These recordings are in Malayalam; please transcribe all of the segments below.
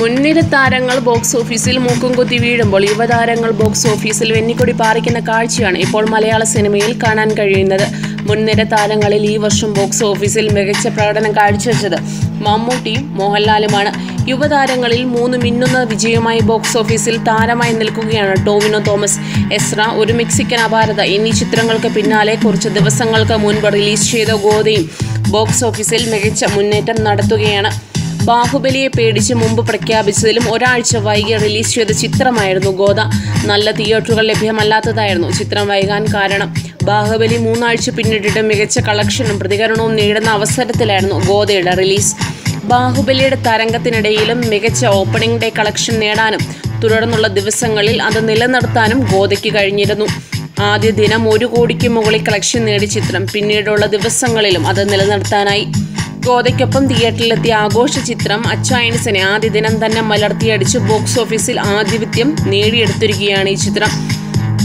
മുൻനിര താരങ്ങൾ ബോക്സ് ഓഫീസിൽ മൂക്കും കുത്തി വീഴുമ്പോൾ യുവതാരങ്ങൾ ബോക്സ് ഓഫീസിൽ വെന്നിക്കൊടി പാറിക്കുന്ന കാഴ്ചയാണ് ഇപ്പോൾ മലയാള സിനിമയിൽ കാണാൻ കഴിയുന്നത്. മുൻനിര താരങ്ങളിൽ ഈ വർഷം ബോക്സ് ഓഫീസിൽ മികച്ച പ്രകടനം കാഴ്ചവെച്ചത് മമ്മൂട്ടിയും മോഹൻലാലുമാണ്. യുവതാരങ്ങളിൽ മൂന്ന് മിന്നുന്ന വിജയമായി ബോക്സ് ഓഫീസിൽ താരമായി നിൽക്കുകയാണ് ടോവിനോ തോമസ് എസ്ര ഒരു മെക്സിക്കൻ അപാരത. എന്നീ ചിത്രങ്ങൾക്ക് പിന്നാലെ കുറച്ച് ദിവസങ്ങൾക്ക് മുൻപ് റിലീസ് ചെയ്ത ഗോതയും ബോക്സ് ഓഫീസിൽ മികച്ച മുന്നേറ്റം നടത്തുകയാണ്. ബാഹുബലിയെ പേടിച്ച് മുമ്പ് പ്രഖ്യാപിച്ചതിലും ഒരാഴ്ച വൈകി റിലീസ് ചെയ്ത ചിത്രമായിരുന്നു ഗോദ. നല്ല തിയേറ്ററുകൾ ലഭ്യമല്ലാത്തതായിരുന്നു ചിത്രം വൈകാൻ കാരണം. ബാഹുബലി മൂന്നാഴ്ച പിന്നിട്ടിട്ട് മികച്ച കളക്ഷനും പ്രതികരണവും നേടുന്ന അവസരത്തിലായിരുന്നു ഗോദയുടെ റിലീസ്. ബാഹുബലിയുടെ തരംഗത്തിനിടയിലും മികച്ച ഓപ്പണിംഗ് ഡേ കളക്ഷൻ നേടാനും തുടർന്നുള്ള ദിവസങ്ങളിൽ അത് നിലനിർത്താനും ഗോദയ്ക്ക് കഴിഞ്ഞിരുന്നു. ആദ്യ ദിനം ഒരു കോടിക്ക് മുകളിൽ കളക്ഷൻ നേടി ചിത്രം പിന്നീടുള്ള ദിവസങ്ങളിലും അത് നിലനിർത്താനായി. ഗോതയ്ക്കൊപ്പം തിയേറ്ററിലെത്തിയ ആഘോഷ ചിത്രം അച്ചായൻസിനെ ആദ്യ ദിനം തന്നെ മലർത്തിയടിച്ച് ബോക്സ് ഓഫീസിൽ ആധിപത്യം നേടിയെടുത്തിരിക്കുകയാണ് ഈ ചിത്രം.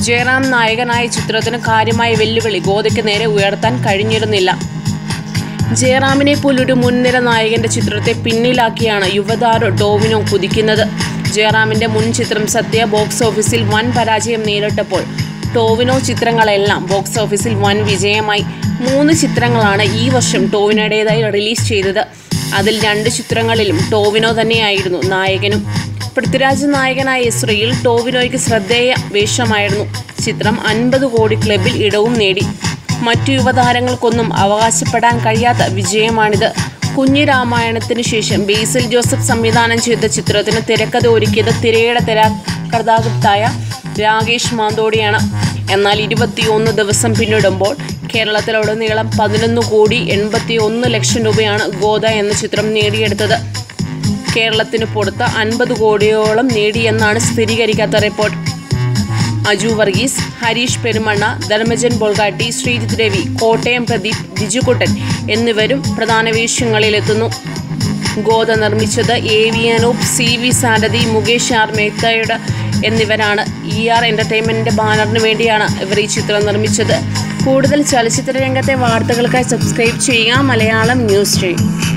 ജയറാം നായകനായ ചിത്രത്തിന് കാര്യമായ വെല്ലുവിളി ഗോതയ്ക്ക് നേരെ ഉയർത്താൻ കഴിഞ്ഞിരുന്നില്ല. ജയറാമിനെ പോലൊരു മുൻനിര നായകന്റെ ചിത്രത്തെ പിന്നിലാക്കിയാണ് യുവതാര ടോവിനോ കുതിക്കുന്നത്. ജയറാമിന്റെ മുൻ ചിത്രം സത്യ ബോക്സ് ഓഫീസിൽ വൻ പരാജയം നേരിട്ടപ്പോൾ ടോവിനോ ചിത്രങ്ങളെല്ലാം ബോക്സ് ഓഫീസിൽ വൻ വിജയമായി. മൂന്ന് ചിത്രങ്ങളാണ് ഈ വർഷം ടോവിനോയുടേതായി റിലീസ് ചെയ്തത്. അതിൽ രണ്ട് ചിത്രങ്ങളിലും ടോവിനോ തന്നെയായിരുന്നു നായകനും. പൃഥ്വിരാജ് നായകനായ ഇസ്രയിൽ ടോവിനോയ്ക്ക് ശ്രദ്ധേയ വേഷമായിരുന്നു. ചിത്രം അൻപത് കോടി ക്ലബിൽ ഇടവും നേടി. മറ്റു യുവതാരങ്ങൾക്കൊന്നും അവകാശപ്പെടാൻ കഴിയാത്ത വിജയമാണിത്. കുഞ്ഞു രാമായണത്തിന് ശേഷം ബേസിൽ ജോസഫ് സംവിധാനം ചെയ്ത ചിത്രത്തിന് തിരക്കഥ ഒരുക്കിയത് തിരയുടെ തിരക്കഥാകൃത്തായ രാകേഷ് മാന്തോടിയാണ്. എന്നാൽ ഇരുപത്തിയൊന്ന് ദിവസം പിന്നിടുമ്പോൾ കേരളത്തിലുടനീളം പതിനൊന്ന് കോടി എൺപത്തി ഒന്ന് ലക്ഷം രൂപയാണ് ഗോദ എന്ന ചിത്രം നേടിയെടുത്തത്. കേരളത്തിന് പുറത്ത് അൻപത് കോടിയോളം നേടിയെന്നാണ് സ്ഥിരീകരിക്കാത്ത റിപ്പോർട്ട്. അജു വർഗീസ് ഹരീഷ് പെരുമണ്ണ ധർമ്മജൻ ബോൾഗാട്ടി ശ്രീജിത് രവി കോട്ടയം പ്രദീപ് ബിജുകുട്ടൻ എന്നിവരും പ്രധാന വേഷങ്ങളിലെത്തുന്നു. ഗോദ നിർമ്മിച്ചത് A V Anoop C V Sarathy Mukesh R മേത്തയുടെ എന്നിവരാണ് ഇ ആർ എന്റർടൈൻമെന്റിന്റെ ബാനറിന് വേണ്ടിയാണ് ഇവർ ഈ ചിത്രം നിർമ്മിച്ചത്. കൂടുതൽ ചലച്ചിത്ര രംഗത്തെ വാർത്തകൾക്കായി സബ്സ്ക്രൈബ് ചെയ്യുക. മലയാളം ന്യൂസ് ചെയ്യും